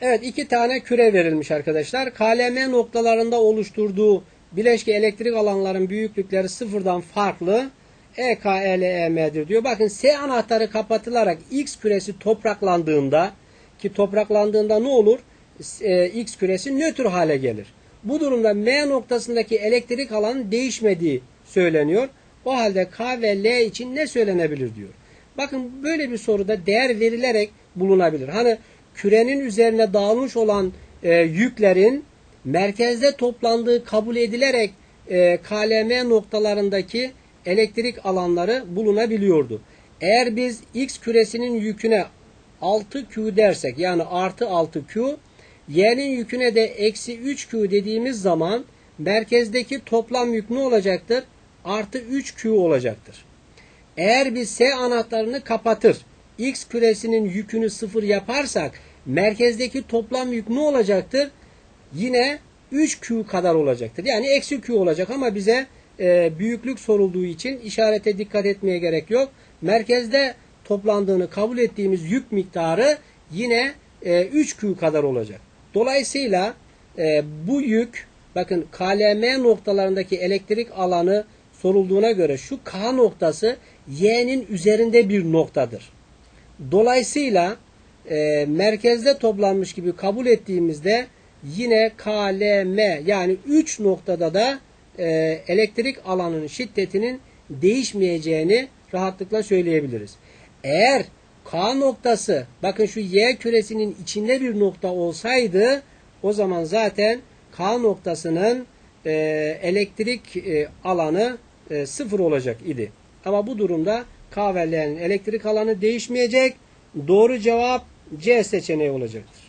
Evet iki tane küre verilmiş arkadaşlar. KLM noktalarında oluşturduğu bileşke elektrik alanların büyüklükleri sıfırdan farklı. EKLEM'dir diyor. Bakın S anahtarı kapatılarak X küresi topraklandığında ki topraklandığında ne olur? E, X küresi nötr hale gelir. Bu durumda M noktasındaki elektrik alanın değişmediği söyleniyor. O halde K ve L için ne söylenebilir diyor. Bakın böyle bir soruda değer verilerek bulunabilir. Hani kürenin üzerine dağılmış olan e, yüklerin merkezde toplandığı kabul edilerek e, KLM noktalarındaki elektrik alanları bulunabiliyordu. Eğer biz X küresinin yüküne 6Q dersek yani artı 6Q Y'nin yüküne de eksi 3Q dediğimiz zaman merkezdeki toplam yük ne olacaktır? Artı 3Q olacaktır. Eğer biz S anahtarını kapatır, X küresinin yükünü sıfır yaparsak merkezdeki toplam yük ne olacaktır? Yine 3Q kadar olacaktır. Yani eksi Q olacak ama bize e, büyüklük sorulduğu için işarete dikkat etmeye gerek yok. Merkezde toplandığını kabul ettiğimiz yük miktarı yine e, 3Q kadar olacak. Dolayısıyla e, bu yük bakın KLM noktalarındaki elektrik alanı sorulduğuna göre şu K noktası Y'nin üzerinde bir noktadır. Dolayısıyla e, merkezde toplanmış gibi kabul ettiğimizde yine KLM yani 3 noktada da e, elektrik alanının şiddetinin değişmeyeceğini rahatlıkla söyleyebiliriz. Eğer K noktası bakın şu Y küresinin içinde bir nokta olsaydı o zaman zaten K noktasının e, elektrik e, alanı e, sıfır olacak idi. Ama bu durumda K ve L'nin elektrik alanı değişmeyecek. Doğru cevap C seçeneği olacaktır.